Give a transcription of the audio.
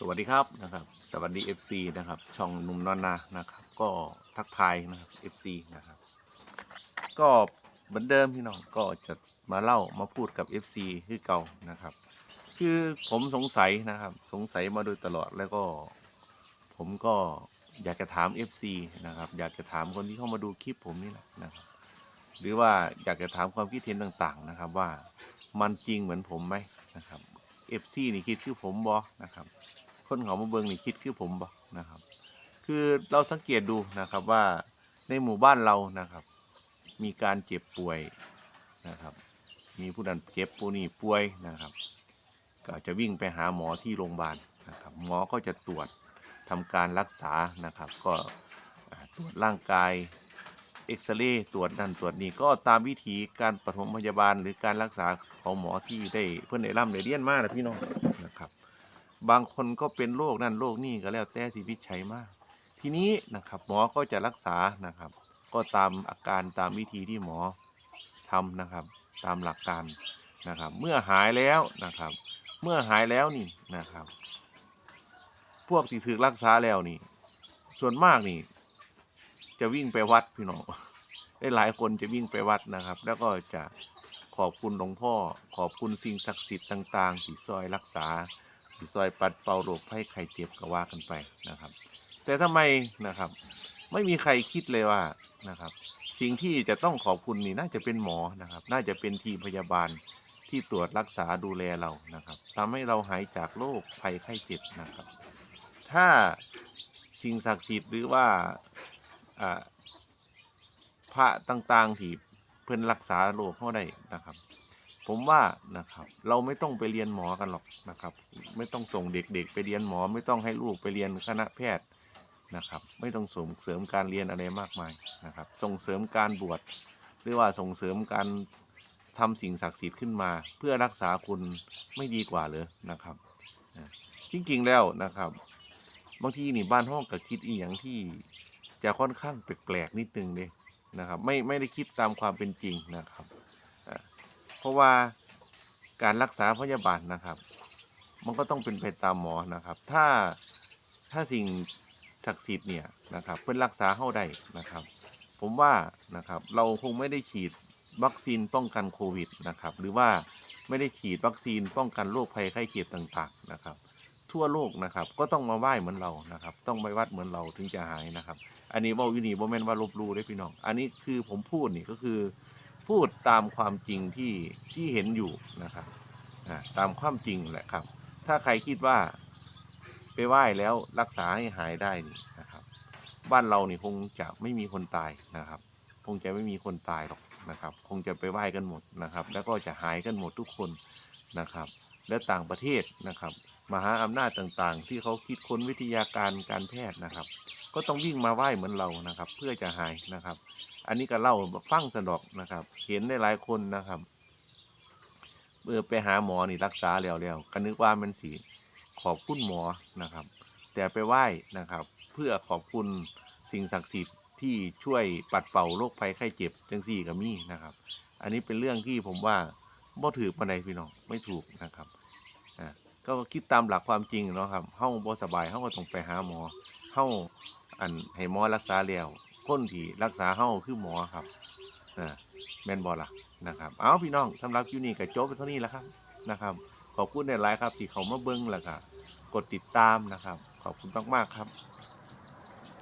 สวัสดีครับนะครับ สวัสดี FC นะครับ ช่องนุ่มนอนนานะครับ ก็ทักทายนะครับ FC นะครับ ก็เหมือนเดิมพี่น้องก็จะมาเล่ามาพูดกับ FC คือเก่านะครับ คือผมสงสัยนะครับ สงสัยมาโดยตลอดแล้วก็ ผมก็อยากจะถาม FC นะครับ อยากจะถามคนที่เข้ามาดูคลิปผมนี่แหละนะครับ หรือว่าอยากจะถามความคิดเห็นต่างๆนะครับว่ามันจริงเหมือนผมไหมนะครับ FC นี่คิดคือผมบอนะครับ คนเขามาเบิงนี่คิดคือผมบอนะครับ คือเราสังเกตดูนะครับว่าในหมู่บ้านเรานะครับ มีการเจ็บป่วยนะครับ มีผู้นั้นเจ็บผู้นี้ป่วยนะครับ ก็จะวิ่งไปหาหมอที่โรงพยาบาลนะครับ หมอก็จะตรวจทำการรักษานะครับ ก็ตรวจร่างกายเอ็กซเรย์ตรวจนั่นตรวจนี่ก็ตามวิธีการปฐมพยาบาลหรือการรักษาของหมอที่ได้เพื่อนได้ร่ำได้เรียนมานะพี่น้อง บางคนก็เป็นโรคนั่นโรคนี่ก็แล้วแต่ที่วิจัยมาก ทีนี้นะครับหมอก็จะรักษานะครับ ก็ตามอาการตามวิธีที่หมอทำนะครับ ตามหลักการนะครับ เมื่อหายแล้วนะครับ เมื่อหายแล้วนี่นะครับ พวกที่ถือรักษาแล้วนี่ ส่วนมากนี่ จะวิ่งไปวัดพี่น้องได้หลายคนจะวิ่งไปวัดนะครับ แล้วก็จะขอบคุณหลวงพ่อ ขอบคุณสิ่งศักดิ์สิทธิ์ต่าง ๆ ที่ซอยรักษา ซอยปัดเป่าโรคภัยไข้เจ็บก็ว่ากันไปนะครับ แต่ทำไมนะครับ ไม่มีใครคิดเลยว่านะครับ สิ่งที่จะต้องขอบคุณนี่น่าจะเป็นหมอนะครับ น่าจะเป็นทีมพยาบาลที่ตรวจรักษาดูแลเรานะครับทำให้เราหายจากโรคภัยไข้เจ็บนะครับ ถ้าสิ่งศักดิ์สิทธิ์หรือว่าพระต่างๆที่เพิ่นรักษาโรคเขาได้นะครับ ผมว่านะครับเราไม่ต้องไปเรียนหมอกันหรอกนะครับ ไม่ต้องส่งเด็กๆ ไปเรียนหมอ ไม่ต้องให้ลูกไปเรียนคณะแพทย์นะครับ ไม่ต้องส่งเสริมการเรียนอะไรมากมายนะครับ ส่งเสริมการบวชหรือว่าส่งเสริมการทำสิ่งศักดิ์สิทธิ์ขึ้นมา เพื่อรักษาคุณไม่ดีกว่าเลยนะครับจริงๆแล้วนะครับบางทีนี่บ้านห้องก็คิดอีกอย่างที่จะค่อนข้างแปลกๆนิดนึงเลยนะครับ ไม่ไม่ได้คิดตามความเป็นจริงนะครับ ราะว่าการรักษาพยาบาลนะครับ มันก็ต้องเป็นไปตามหมอนะครับ ถ้าถ้าสิ่งศักดิ์สิทธิ์เนี่ยนะครับเพื่อรักษาเข้าได้นะครับ ผมว่านะครับเราคงไม่ได้ฉีดวัคซีนป้องกันโควิดนะครับ หรือว่าไม่ได้ฉีดวัคซีนป้องกันโรคภัยไข้เจ็บต่างๆนะครับ ทั่วโลกนะครับก็ต้องมาไหว้เหมือนเรานะครับ ต้องไปวัดเหมือนเราถึงจะหายนะครับ อันนี้ว่าอยู่นี่บ่แม่นว่าลบลู่ได้พี่น้อง อันนี้คือผมพูดนี่ก็คือ พูดตามความจริงที่ที่เห็นอยู่นะครับตามความจริงแหละครับ ถ้าใครคิดว่าไปไหว้แล้วรักษาให้หายได้นี่นะครับ บ้านเรานี่คงจะไม่มีคนตายนะครับ คงจะไม่มีคนตายหรอกนะครับ คงจะไปไหว้กันหมดนะครับ แล้วก็จะหายกันหมดทุกคนนะครับ และต่างประเทศนะครับ มหาอำนาจต่างๆ ที่เขาคิดค้นวิทยาการการแพทย์นะครับ ก็ต้องวิ่งมาไหว้เหมือนเรานะครับ เพื่อจะหายนะครับ อันนี้ก็เล่าฟังสนอกนะครับ เห็นได้หลายคนนะครับเมื่อไปหาหมอนี่รักษาแล้วแล้วก็นึกว่ามันสีขอบคุณหมอนะครับ แต่ไปไหว้นะครับ เพื่อขอบคุณสิ่งศักดิ์สิทธิ์ที่ช่วยปัดเป่าโรคภัยไข้เจ็บจังสี่กับมี่นะครับ อันนี้เป็นเรื่องที่ผมว่าบ่ถือปานใดพี่น้องไม่ถูกนะครับอ่าก็คิดตามหลักความจริงเนาะครับเฮาบ่สบายเฮาก็ต้องไปหาหมอเฮา อันให้หมอรักษาแล้วคนที่รักษาเฮาคือหมอครับอ่าแม่นบอล่ะนะครับ เอาพี่น้องสำหรับคลิปนี้ก็จบไปเท่านี้แล้วครับนะครับ ขอบคุณหลายๆครับที่เขามาเบิ้งแล้วก็กดติดตามนะครับ ขอบคุณมากๆครับ